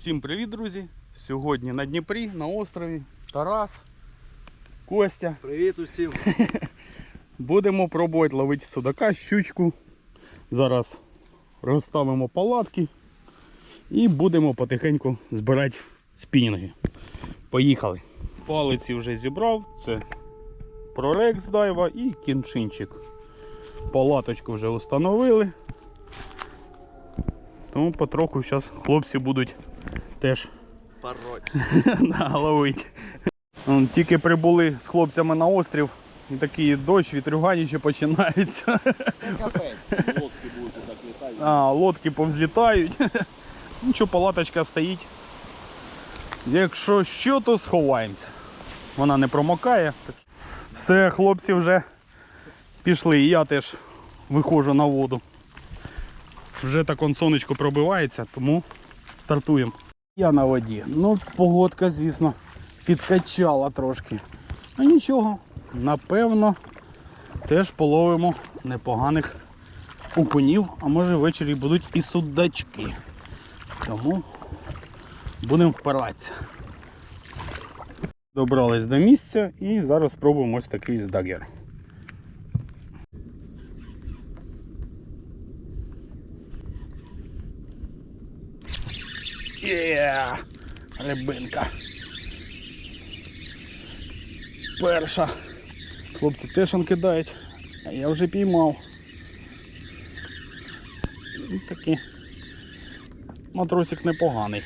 Всім привіт, друзі! Сьогодні на Дніпрі, на острові Тарас, Костя. Привіт усім. Будемо пробувати ловити судака, щучку. Зараз розставимо палатки і будемо потихеньку збирати спінінги. Поїхали. Палиці вже зібрав. Це прорекс дайва і кінчинчик. Палаточку вже встановили. Тому потроху зараз хлопці будуть теж. Ловить. Тільки прибули з хлопцями на острів, і такий дощ, вітрюганічі починається. Це капець. Лодки будуть так літати. А, лодки повзлітають. Нічого, палаточка стоїть. Якщо що, то сховаємося. Вона не промокає. Все, хлопці вже пішли. І я теж виходжу на воду. Вже так он сонечко пробивається, тому стартуємо. Я на воді. Ну, погодка, звісно, підкачала трошки. Ну нічого, напевно, теж половимо непоганих окунів, а може ввечері будуть і судачки. Тому будемо впиратися. Добрались до місця і зараз спробуємо ось такий дагер. Є! Рибинка. Перша. Хлопці теж кидають, а я вже піймав. Ну, Такий матросик непоганий.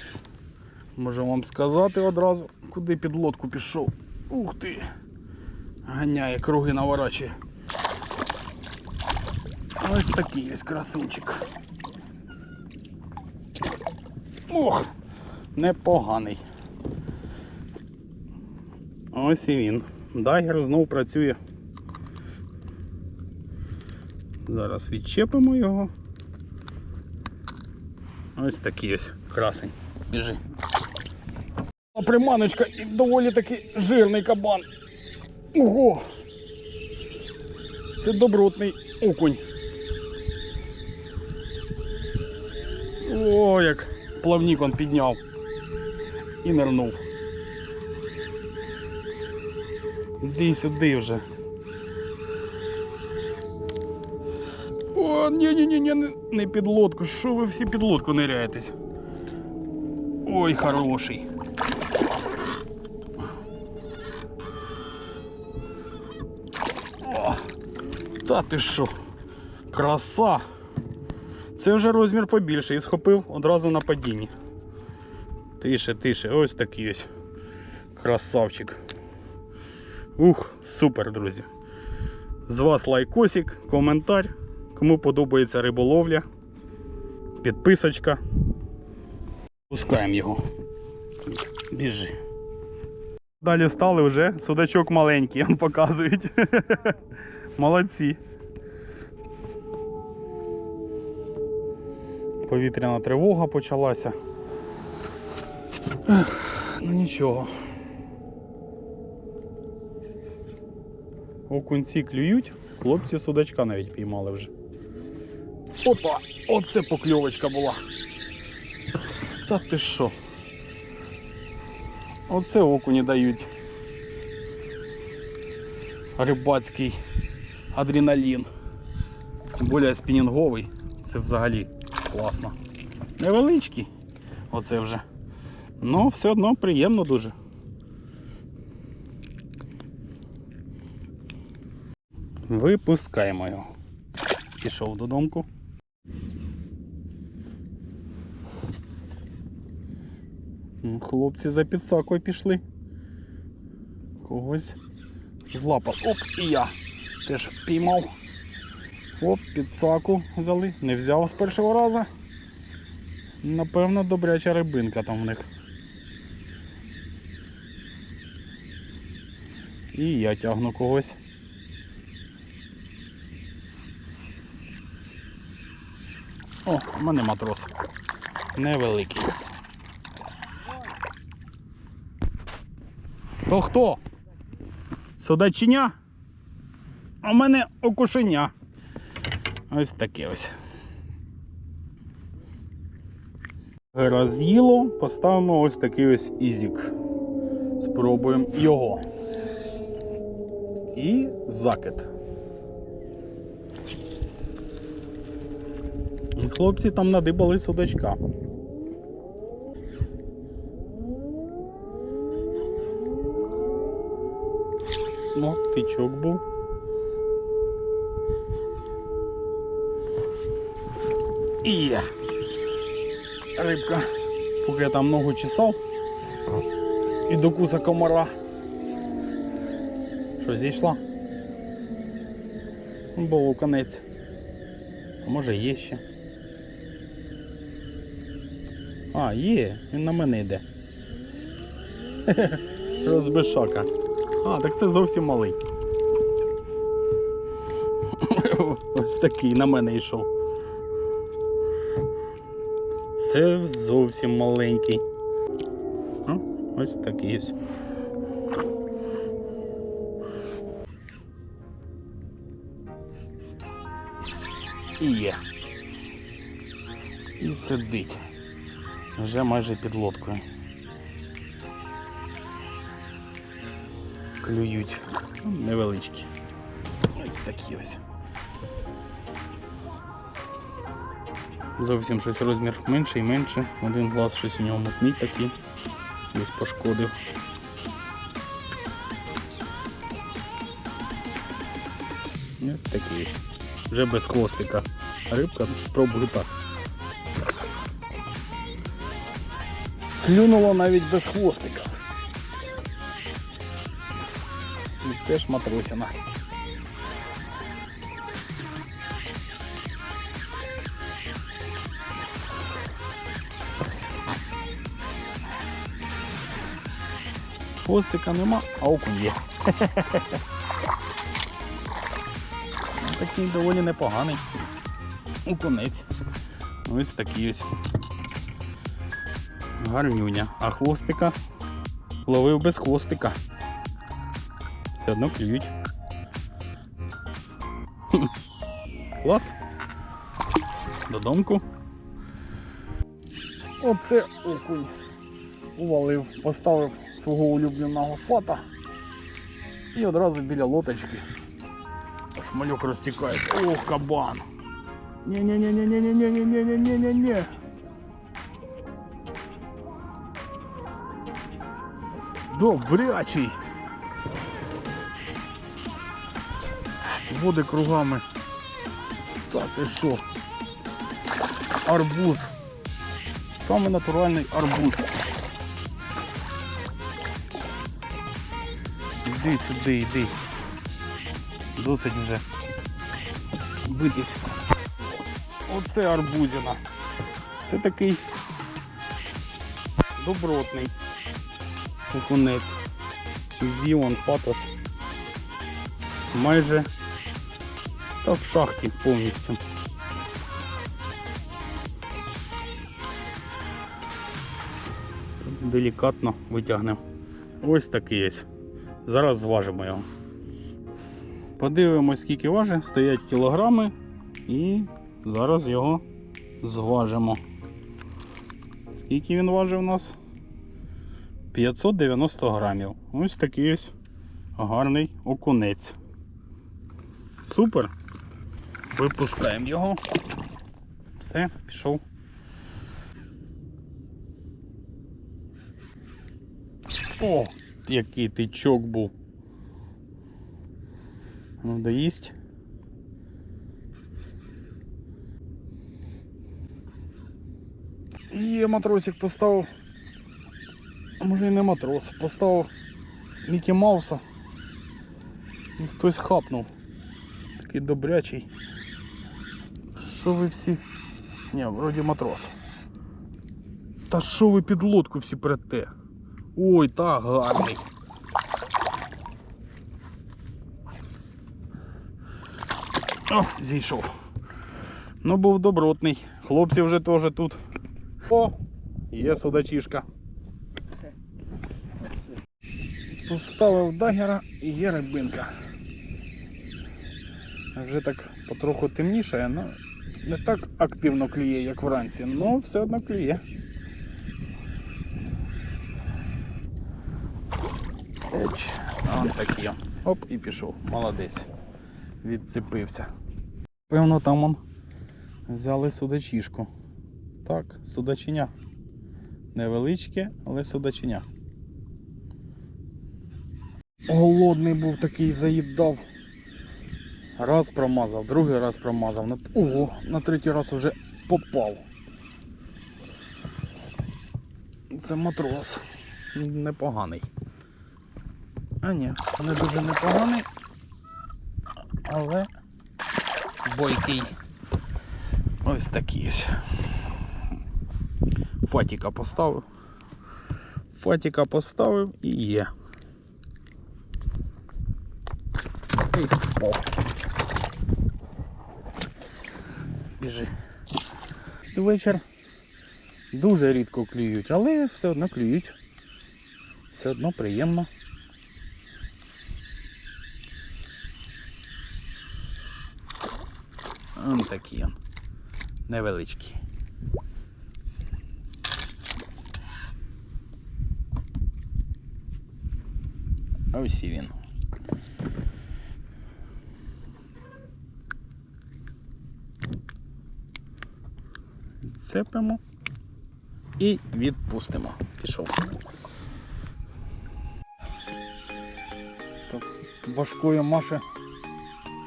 Можу вам сказати одразу, куди під лодку пішов. Ух ти! Ганяє, круги наворачує. Ось такий ось красунчик. Ох, непоганий. Ось і він. Дагер знову працює. Зараз відчепимо його. Ось такий ось красень. Біжи. Приманочка і доволі таки жирний кабан. Ого! Це добротний окунь. О, як плавник он підняв і нирнув. Іди сюди вже. О, ні-ні-ні, не, не під лодку. Що ви всі під лодку ниряєтесь? Ой, хороший. О, та ти що? Краса. Це вже розмір побільший і схопив одразу на падінні. Тише, тише, ось такий ось красавчик. Ух, супер, друзі. З вас лайкосик, коментар. Кому подобається риболовля, підписочка. Пускаємо його. Біжи. Далі стали вже судачок маленький, он показують. Молодці. Повітряна тривога почалася. Ну нічого. Окунці клюють, хлопці судачка навіть піймали вже. Опа! Оце покльовочка була. Та ти що? Оце окуні дають. Рибацький адреналін. Тим більше спінінговий. Це взагалі класно. Невеличкий. Оце вже. Ну, все одно приємно дуже. Випускаємо його. Пішов додому. Ну, Хлопці за підсакою пішли. Когось злапав. Оп, і я теж піймав. Оп, підсаку взяли. Не взяв з першого разу. Напевно, добряча рибинка там в них. І я тягну когось. О, у мене матрос. Невеликий. То хто? Судачиня? А в мене окушеня. Ось таке ось. Роз'їло, поставимо ось такий ось ізік. Спробуємо його. І закид. Хлопці там надибали судачка. Ну, тичок був. І є. Рибка, поки я там ногу чесав і до куса комара. Що зійшла? Було конець. А може є ще. А, є, він на мене йде. Розбишака. А, так це зовсім малий. Ось такий на мене йшов. Це зовсім маленький. А, ось такий ось. І є. І сидить. Вже майже під лодкою. Клюють. Ну, Невеличкі. Ось такі ось. Зовсім щось розмір менший і менше. Один глаз щось у нього мутний такий. Десь пошкодив. Ось такий. Вже без хвостика. Рибка, спробую так. Клюнуло навіть без хвостика. І теж матросина. Хвостика нема, а окунь є. Такий доволі непоганий. Окунець. Ось такий ось. Гарнюня. А хвостика ловив без хвостика. Все одно клюють. Клас. Додомку. Оце окунь. Увалив, поставив свого улюбленого фата і одразу біля лоточки. Аж малюк розтікається. Ох, кабан. Ні-ні-ні-ні-ні-ні-ні-ні-ні-ні-ні-ні. Добрячий. Води кругами. Так і що? Арбуз. Саме натуральний арбуз. Іди сюди, йди. Досить вже битись. Оце арбузина. Це такий добротний окунець. З'їв он. Майже та в шахті повністю. Делікатно витягнемо. Ось такий ось. Зараз зважимо його. Подивимось, скільки важить. Стоять кілограми і зараз його зважимо. Скільки він важить у нас? 590 грамів. Ось такий ось гарний окунець. Супер. Випускаємо його. Все, пішов. О, який тичок був. Ну, доїсть. Є матросик поставив. А може і не матрос, поставив Мікі Мауса. І хтось хапнув. Такий добрячий. Що ви всі? Ні, вроді матрос. Та що ви під лодку всі прете? Ой, та гарний. О, зійшов. Ну, був добротний. Хлопці вже теж тут. О, є судачишка. Поставив дагера і є рибинка. Вже так потроху темніше, але не так активно клює, як вранці, але все одно клює. Еч, он такий. Оп, і пішов. Молодець. Відцепився. Певно, там он взяли судачішку. Так, судачиня. Невеличке, але судачиня. Голодний був такий, заїдав. Раз промазав, другий раз промазав. На... Ого, на третій раз вже попав. Це матрос. Непоганий. А ні, не дуже непоганий. Але бойкий. Ось такий. Фатіка поставив. Фатіка поставив і є. І впав. Біжи. Вечір дуже рідко клюють, але все одно клюють. Все одно приємно. Он такі. Невеличкі. Ось і він. Цепимо і відпустимо. Пішов. Важкою Маша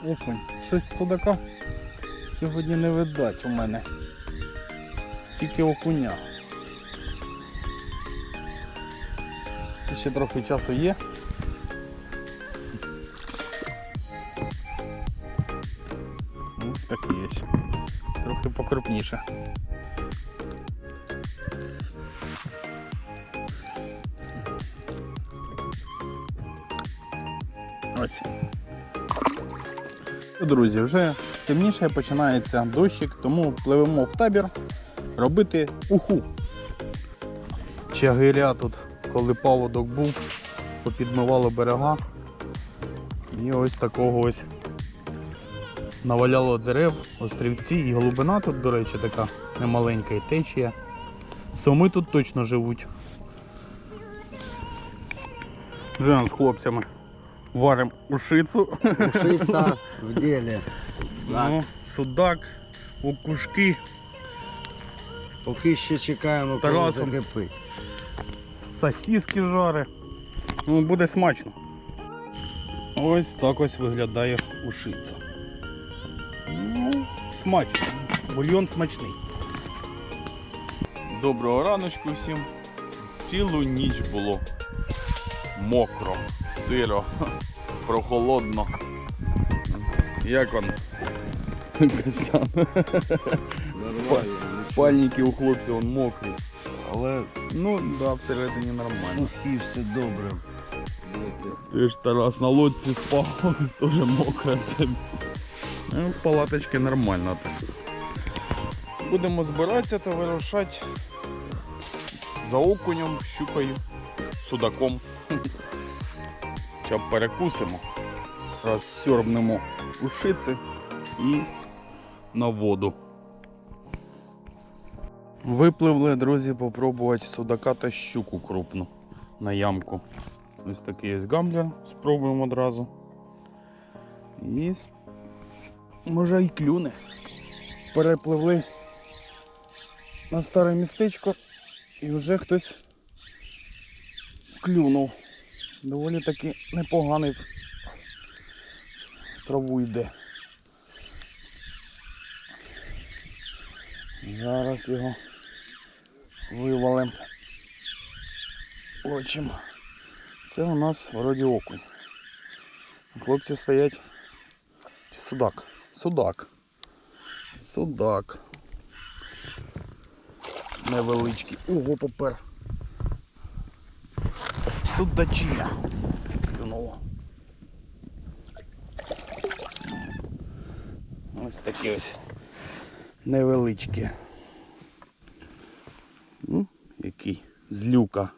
окунь. Щось судака сьогодні не видать у мене. Тільки окуня. Ще трохи часу є. Ось такий є. Трохи покрупніше. Ось. Друзі, вже темніше починається дощик, тому пливемо в табір робити уху. Чагиря тут, коли паводок був, попідмивало берега. І ось такого ось наваляло дерев, острівці і глибина тут, до речі, така немаленька і течія. Соми тут точно живуть. Вже з хлопцями варимо ушицю. Ушиться в деле. Ну, судак, окушки, Поки ще чекаємо, коли Тарасом. закипить. сосиски жари. Ну, буде смачно. Ось так ось виглядає ушиця. Ну, смачно. Бульйон смачний. Доброго раночку всім. Цілу ніч було мокро, сиро, прохолодно. Як он? Костян. Нормально. Спальники у хлопців он мокрі. Але Ну, да, всередині нормально. сухі все добре. Ти ж Тарас на лодці спав, теж мокре все. Ну, в палаточці нормально так. Будемо збиратися та вирушати за окунем, щукою, судаком. Зараз перекусимо. Розсьорбнемо ушиці і на воду. Випливли, друзі, попробувати судака та щуку крупну на ямку. Ось такий є гамблер, спробуємо одразу. І може й клюне. Перепливли на старе містечко і вже хтось клюнув. Доволі таки непоганий траву йде. Зараз його вивалим очим. Це у нас вроді окунь. Хлопці стоять. Судак? Судак. Судак. Невеличкий. Ого, попер. Судачиня. Клюнуло. Ось такі ось невеличкі. Ну, який? Злюка.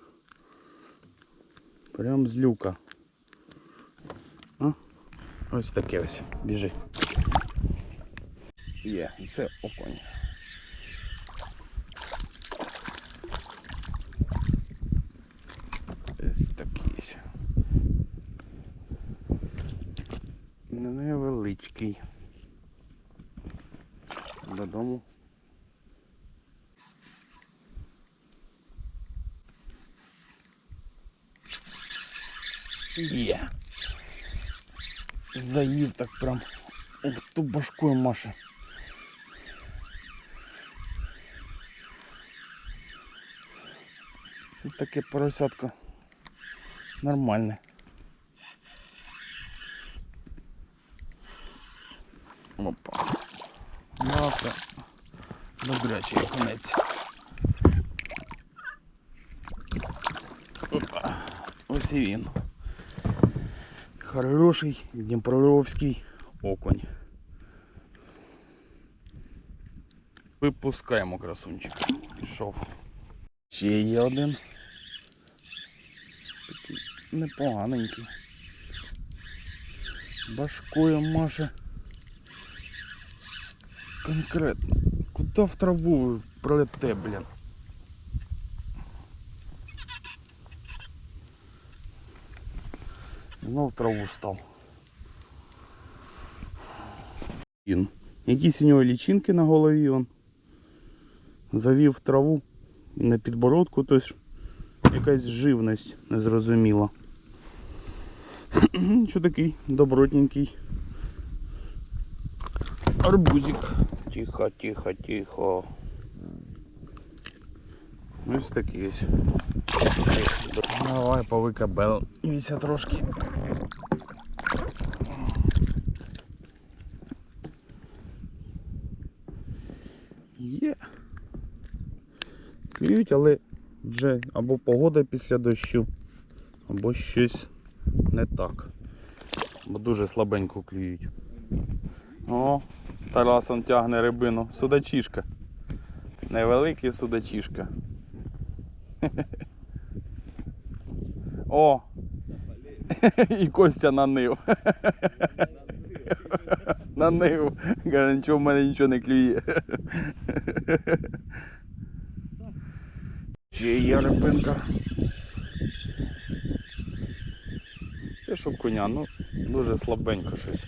Прям з люка. А? Ось таке ось. Біжи. Є, це оконь. Ось такий. ось. Невеличкий. Додому. Є. Заїв так прям. Ту башкою Маша. Це таке поросятко нормальне. Опа. М'ясо. Добрячий конець. Опа. Ось і він. Хороший Дніпровський окунь. Випускаємо красунчик. Пішов. Ще є один. Такий непоганенький. Башкою Маша. Конкретно. Куда в траву пролете, блін? Знов в траву став. Якісь у нього лічинки на голові он. Завів траву і на підбородку, тобто якась живність незрозуміла. Що такий добротненький. Арбузик. Тихо, тихо, тихо. Ось такий ось. Давай повикабел. Міся трошки. Є. Клюють, але вже або погода після дощу, або щось не так. Бо дуже слабенько клюють. О, Тарас он тягне рибину. Судачішка. Невеликий судачішка. О! І Костя нанив. Нанив. Каже, нічого в мене нічого не клює. Ще є рибинка. Це коня, ну дуже слабенько щось.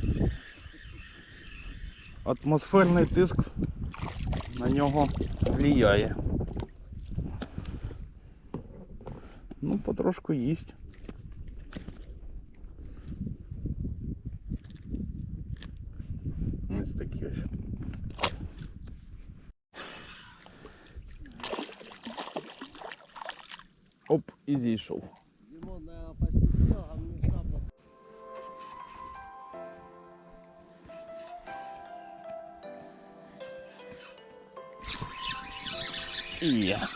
Атмосферний тиск на нього впливає. Ну, потрошку їсть. Ось такі ось. Оп, і зійшов. І я.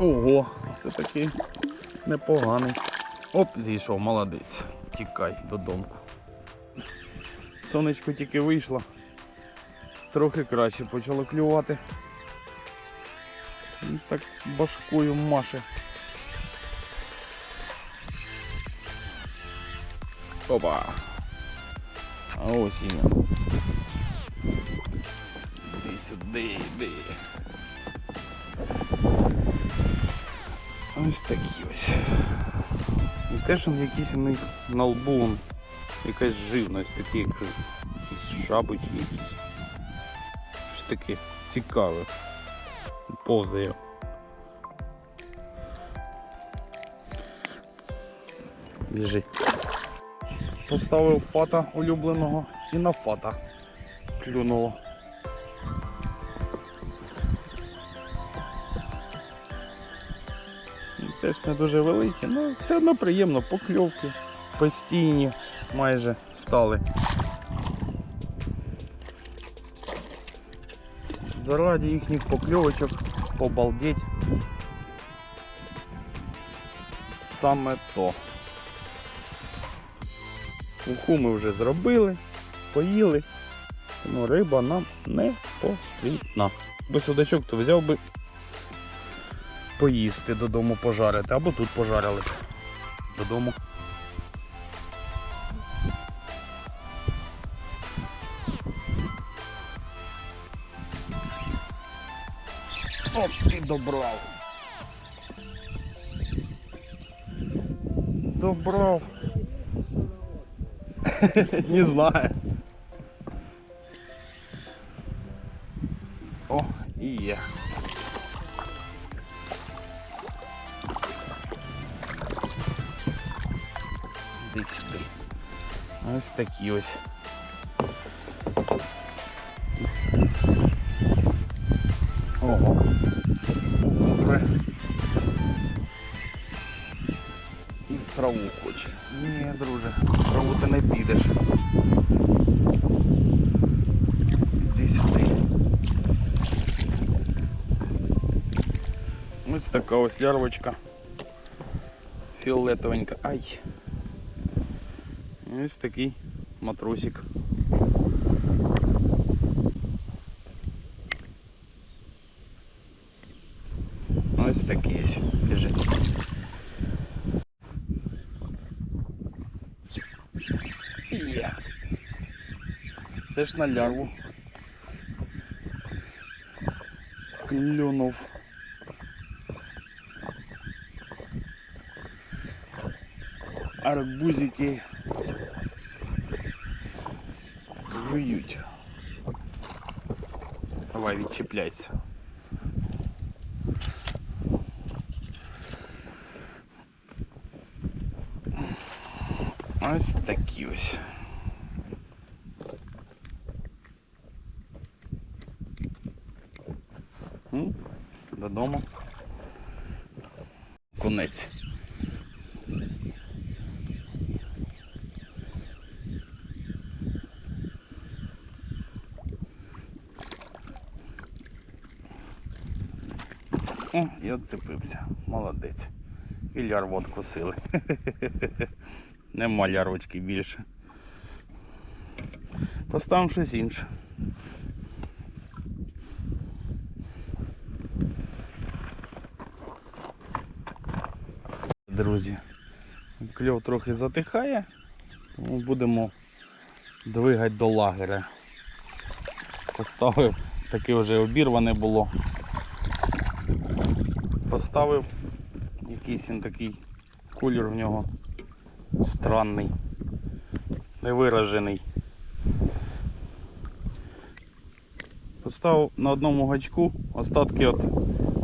Ого, це такий непоганий. Оп, зійшов, молодець. Тікай додому. Сонечко тільки вийшло. Трохи краще почало клювати. Так башкою маше. Опа. А ось і він. Іди сюди, йди. Ось такі ось. І теж он якісь у них на лбу он, якась живність, такі як чи якісь. Таке цікаве. Повзає. Біжи. Поставив фата улюбленого і на фата клюнуло. Теж не дуже великі, але все одно приємно, покльовки постійні майже стали. Заради їхніх покльовочок побалдеть. Саме то. Уху ми вже зробили, поїли, тому риба нам не потрібна. Бо судачок то взяв би поїсти додому пожарити, або тут пожарили б додому. добрав. Добрав. Не знаю. О, і є. Іди сюди. Ось такі ось. Ого. така ось лярвочка. Фіолетовенька. Ай. І Ось такий матросик. Ось такий ось лежить. Є. Теж на лярву. Клюнув. Арбузики жують. Давай відчіпляйся. Ось такі ось. Додому. Конець. О, і отцепився. Молодець. І лярву откусили. Нема лярочки більше. Поставимо щось інше. Друзі, кльов трохи затихає, тому будемо двигати до лагеря. Поставив, таке вже обірване було. Поставив якийсь він такий колір в нього странний, невиражений. Поставив на одному гачку остатки від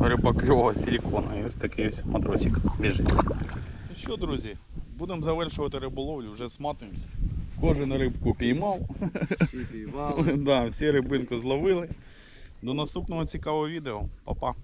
рибакльового силікону. І ось такий ось матросик біжить. Ну що, друзі, будемо завершувати риболовлю, вже сматуємося. Кожен рибку піймав. Всі піймали. да, всі рибинку зловили. До наступного цікавого відео. Па-па.